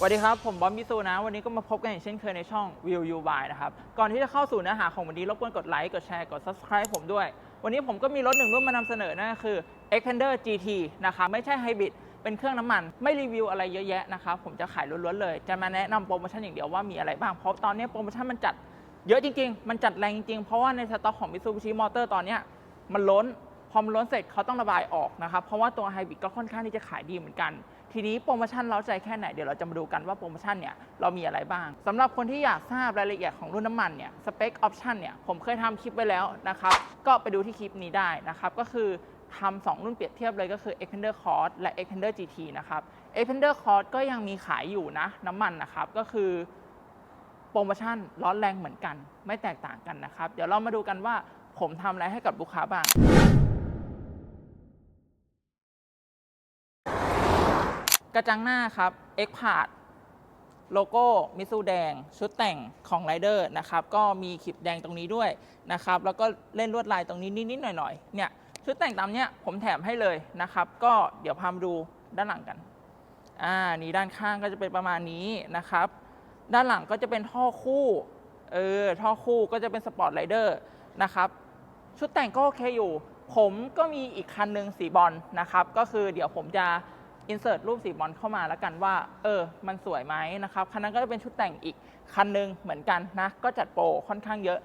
สวัสดีครับ ผมบอมบิซูนะ วันนี้ก็มาพบกันอย่างเช่นเคยในช่อง View You By นะครับ ก่อนที่จะเข้าสู่เนื้อหาของวันนี้ รบกวนกดไลค์ กดแชร์ กด Subscribe ผมด้วย วันนี้ผมก็มีรถหนึ่งรุ่นมานำเสนอนั่นก็คือ Xpander GT นะครับ ไม่ใช่ไฮบริดเป็นเครื่องน้ำมัน ไม่รีวิวอะไรเยอะแยะนะครับ ผมจะขายล้วนๆเลย จะมาแนะนำโปรโมชั่นอย่างเดียวว่ามีอะไรบ้าง เพราะตอนนี้โปรโมชั่นมันจัดเยอะจริง ๆ มันจัดแรงจริงๆ เพราะว่าในสต็อกของ Mitsubishi Motor ตอนนี้มันล้น พอมันล้นเสร็จเขาต้องระบายออกนะครับ เพราะว่าตัวไฮบริดก็ค่อนข้างที่จะขายดีเหมือนกัน ทีนี้โปรโมชั่นเราใจแค่ไหนเดี๋ยวเราจะมาดูกันว่าโปรโมชั่นเนี่ยเรามีอะไรบ้างสำหรับคนที่อยากทราบรายละเอียดของรุ่นน้ำมันเนี่ยสเปคออปชั่นเนี่ยผมเคยทำคลิปไว้แล้วนะครับ ก็ไปดูที่คลิปนี้ได้นะครับ ก็คือทำสองรุ่นเปรียบเทียบเลยก็คือ Xpander Cross และ Xpander GT นะครับ Xpander Cross ก็ยังมีขายอยู่นะน้ำมันนะครับก็คือโปรโมชั่นร้อนแรงเหมือนกัน ไม่แตกต่างกันนะครับ เดี๋ยวเรามาดูกันว่าผมทำอะไรให้กับลูกค้าบ้าง กระจังหน้าครับ X p a r t โลโก้มิซูแดง ชุดแต่งของไรเดอร์นะครับ ก็มีขีดแดงตรงนี้ด้วยนะครับ แล้วก็เล่นลวดลายตรงนี้นิดๆหน่อยๆเนี่ยชุดแต่งตามเนี้ยผมแถมให้เลยนะครับ ก็เดี๋ยวพามาดูด้านหลังกันอ่านี่ด้านข้างก็จะเป็นประมาณนี้นะครับ ด้านหลังก็จะเป็นท่อคู่เออท่อคู่ก็จะเป็นสปอร์ตไรเดอร์นะครับชุดแต่งก็โอเคอยู่ ผมก็มีอีกคันหนึ่งสีบอลนะครับ ก็คือเดี๋ยวผมจะ อินเสิร์ตรูปสีบอลเข้ามาแล้วกันว่า เออ มันสวยไหมนะครับ คันนั้นก็จะเป็นชุดแต่งอีกคันหนึ่งเหมือนกันนะ ก็จัดโปรค่อนข้างเยอะ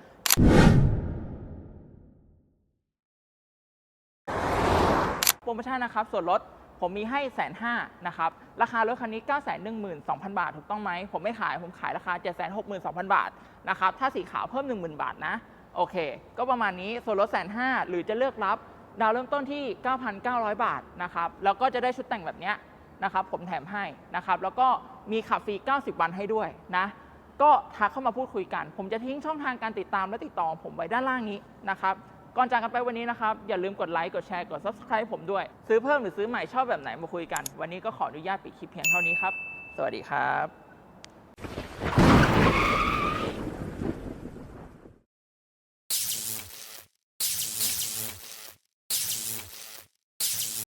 โปรโมชั่นนะครับ ส่วนลดผมมีให้แสนห้านะครับ ราคารถคันนี้ 9 1 2 0 0 0 บาท ถูกต้องไหม ผมไม่ขาย ผมขายราคา 7 6 2 0 0 0 บาทนะครับ ถ้าสีขาวเพิ่ม 10,000 บาทนะ โอเค ก็ประมาณนี้ ส่วนลดแสนห้าหรือจะเลือกรับ ดาวเริ่มต้นที่ 9,900 บาทนะครับ แล้วก็จะได้ชุดแต่งแบบนี้นะครับ ผมแถมให้นะครับ แล้วก็มีขับฟรี 90 วันให้ด้วยนะ ก็ทักเข้ามาพูดคุยกัน ผมจะทิ้งช่องทางการติดตามและติดต่อผมไว้ด้านล่างนี้นะครับ ก่อนจากกันไปวันนี้นะครับ อย่าลืมกดไลค์ กดแชร์ กด Subscribe ผมด้วย ซื้อเพิ่มหรือซื้อใหม่ชอบแบบไหนมาคุยกัน วันนี้ก็ขออนุญาตปิดคลิปเพียงเท่านี้ครับ สวัสดีครับ